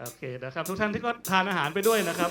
โอเคนะครับ ทุกท่านที่ก็ทานอาหารไปด้วยนะครับ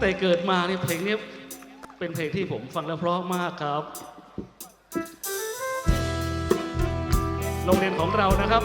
แต่เกิดมาเนี่ยเพลงนี้เป็นเพลงที่ผมฟังแล้วเพราะมากครับ โรงเรียนของเรานะครับ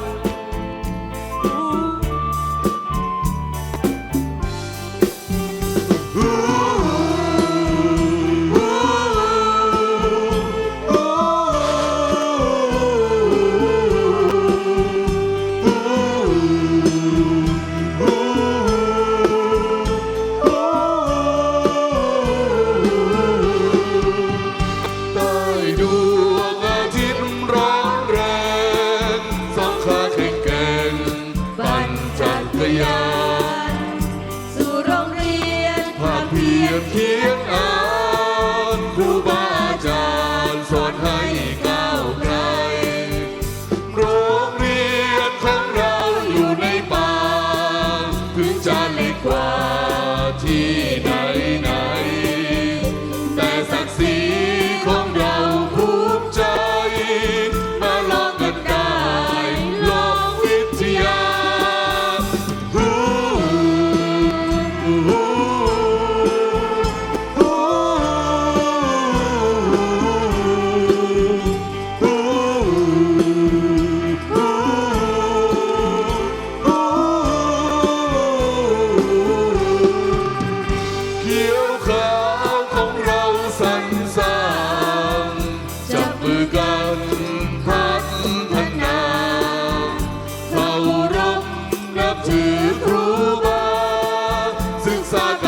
Satan.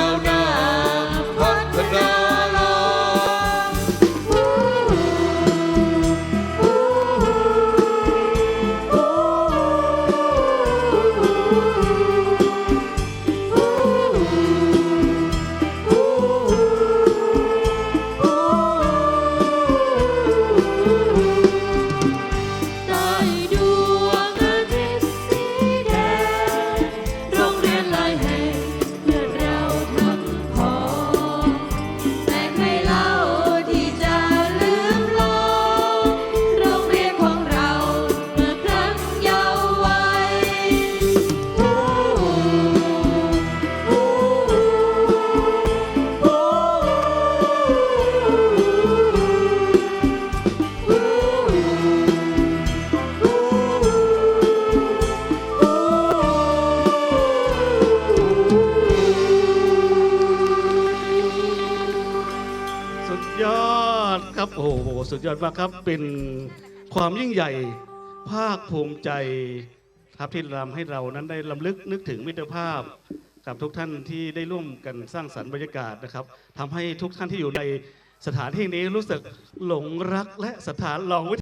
ยอดครับโอ้โหสุดยอดมากครับเป็นความยิ่งใหญ่ภาคภูมิใจครับที่รำให้เรานั้นได้ลำลึกนึกถึงมิตรภาพกับทุกท่านที่ได้ร่วมกันสร้างสรรค์บรรยากาศนะครับทำให้ทุกท่านที่อยู่ในสถานที่นี้รู้สึกหลงรักและสถานลองวิ